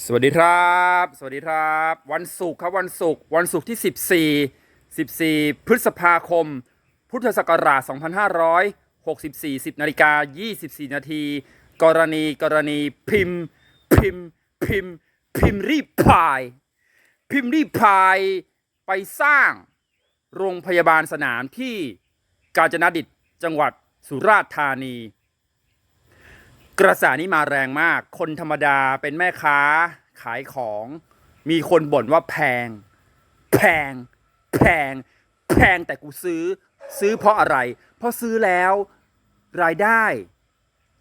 สวัสดีครับ สวัสดีครับ วันศุกร์ครับวันศุกร์วันศุกร์ที่ 14 14 พฤษภาคม พุทธศักราช 2564 10นาฬิกา24 นาที กรณีกรณีพิมพ์ พิมพ์ พิมพ์ พิมพ์รีพาย พิมพ์รีพาย ไปสร้างโรงพยาบาลสนามที่กาญจนดิตจังหวัดสุราษฎร์ธานี กระแสนี้มาแรงมาก คนธรรมดาเป็นแม่ค้า ขายของ มีคนบ่นว่าแพง แพง แพง แพงแต่กูซื้อ ซื้อเพราะอะไร เพราะซื้อแล้ว รายได้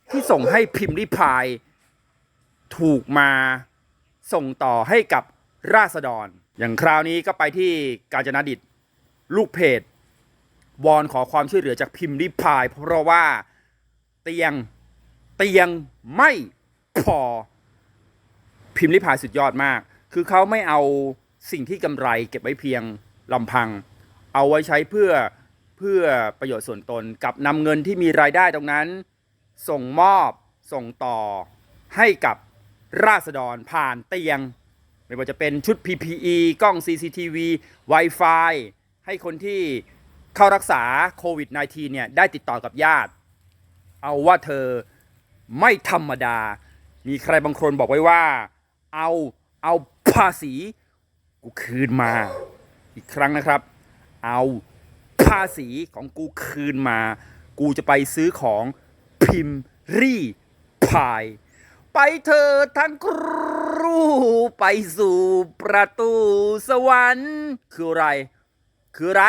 ที่ส่งให้พิมพ์ริพาย ถูกมาส่งต่อให้กับราษฎร อย่างคราวนี้ก็ไปที่กาญจนดิต ลูกเพจวอนขอความช่วยเหลือจากพิมพ์ริพาย เพราะว่าเตียง เตียงไม่พอ พิมพ์ลิพายสุดยอดมาก คือเขาไม่เอาสิ่งที่กำไรเก็บไว้เพียงลำพัง เอาไว้ใช้เพื่อเพื่อประโยชน์ส่วนตนกับนำเงินที่มีรายได้ตรงนั้น ส่งมอบส่งต่อให้กับราษฎรผ่านเตียง ไม่ว่าจะเป็นชุด PPE กล้อง CCTV Wi-Fi ให้คนที่เข้ารักษาโควิด -19 เนี่ยได้ติดต่อกับญาติ เอาว่าเธอ ไม่ธรรมดา มีใครบางคนบอกไว้ว่า เอาเอาภาษีกูคืนมา อีกครั้งนะครับ เอาภาษีของกูคืนมา กูจะไปซื้อของพิมพ์รี่พาย ไปเธอทั้งครูไปสู่ประตูสวรรค์คืออะไร คืออะไร